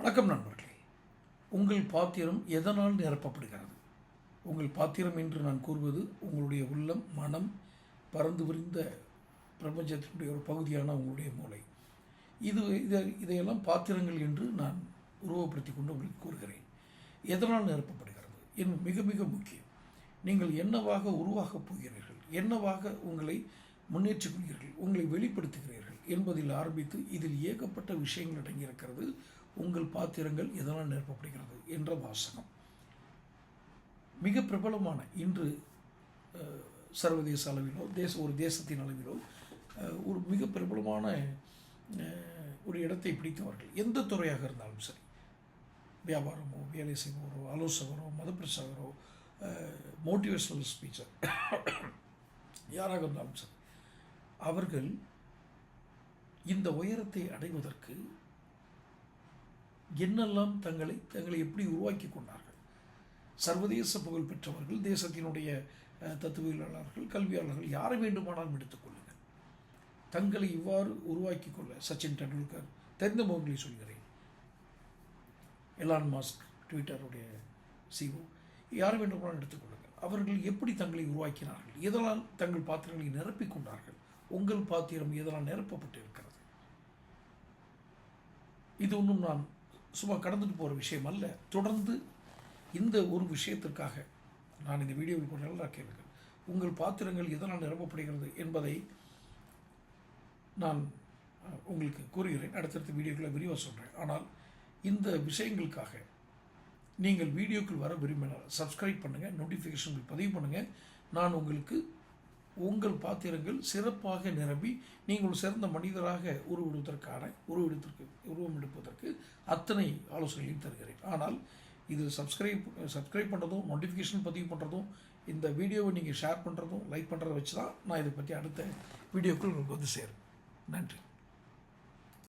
வணக்கம் நண்பர்களே. உங்கள் பாத்திரம் எதனால் நிரப்பப்படுகிறது? உங்கள் பாத்திரம் என்று நான் கூறுவது உங்களுடைய உள்ளம் மனம் பறந்து விரிந்த பிரபஞ்சத்தினுடைய ஒரு பகுதியான உங்களுடைய மூளை. இது இதை இதையெல்லாம் பாத்திரங்கள் என்று நான் உருவப்படுத்தி கொண்டு உங்களுக்கு கூறுகிறேன். எதனால் நிரப்பப்படுகிறது? என் மிக மிக முக்கியம். நீங்கள் என்னவாக உருவாகப் போகிறீர்கள்? என்னவாக உங்களை முன்னேற்றிக் கொள்கிறீர்கள்? உங்களை வெளிப்படுத்துகிறீர்கள்? என்பதில் ஆரம்பித்து இதில் ஏகப்பட்ட விஷயங்கள் அடங்கியிருக்கிறது. உங்கள் பாத்திரங்கள் எதனால் நிரப்பப்படுகிறது என்ற வாசகம். மிக பிரபலமான இன்று சர்வதேச அளவிலோ தேச ஒரு தேசத்தின் அளவிலோ ஒரு மிக பிரபலமான ஒரு இடத்தை பிடித்தவர்கள் எந்த துறையாக இருந்தாலும் சரி. வியாபாரமோ வேலை செய்வோரோ ஆலோசகரோ மதப்பிரசாகரோ மோட்டிவேஷனல் ஸ்பீச்சர் யாராக இருந்தாலும் சரி அவர்கள் இந்த உயரத்தை அடைவதற்கு என்னெல்லாம் தங்களை தங்களை எப்படி உருவாக்கி கொண்டார்கள்? சர்வதேச புகழ் பெற்றவர்கள் தேசத்தினுடைய தத்துவியலாளர்கள் கல்வியாளர்கள் யாரை வேண்டுமானாலும் எடுத்துக்கொள்ளுங்கள் தங்களை இவ்வாறு உருவாக்கி கொள்ள சச்சின் டெண்டுல்கர் தெரிந்த முகங்களை சொல்கிறேன். எலான் மாஸ்க் ட்விட்டருடைய சிஓ யார் வேண்டுமானாலும் எடுத்துக்கொள்ளுங்கள் அவர்கள் எப்படி தங்களை உருவாக்கினார்கள்? எதனால் தங்கள் பாத்திரங்களை நிரப்பிக் கொண்டார்கள்? உங்கள் பாத்திரம் எதனால் நிரப்பப்பட்டு இருக்கிறது இது ஒன்றும் நான் சும்மா கடந்துட்டு போகிற விஷயம் அல்ல. தொடர்ந்து இந்த ஒரு விஷயத்திற்காக நான் இந்த வீடியோவில் கொஞ்சம் நல்லா கேளுங்கள் உங்கள் பாத்திரங்கள் எதனால் நிரப்பப்படுகிறது என்பதை நான் உங்களுக்கு கூறுகிறேன். அடுத்தடுத்த வீடியோக்களை விரிவாக சொல்கிறேன் ஆனால் இந்த விஷயங்களுக்காக நீங்கள் வீடியோக்கள் வர விரும்பினால் சப்ஸ்கிரைப் பண்ணுங்கள் நோட்டிஃபிகேஷன்கள் பதிவு பண்ணுங்கள் நான் உங்களுக்கு உங்கள் பாத்திரங்கள் சிறப்பாக நிரம்பி நீங்கள் சிறந்த மனிதராக உருவெடுப்பதற்கான உருவெடுத்திற்கு உருவம் எடுப்பதற்கு அத்தனை ஆலோசனைகளையும் தருகிறேன். ஆனால் இது சப்ஸ்கிரைப் சப்ஸ்கிரைப் பண்ணுறதும் நோட்டிஃபிகேஷன் பதிவு பண்ணுறதும் இந்த வீடியோவை நீங்கள் ஷேர் பண்ணுறதும் லைக் பண்ணுறதை வச்சு தான் நான் இதை பற்றி அடுத்த வீடியோக்கள் உங்களுக்கு வந்து சேரும். நன்றி.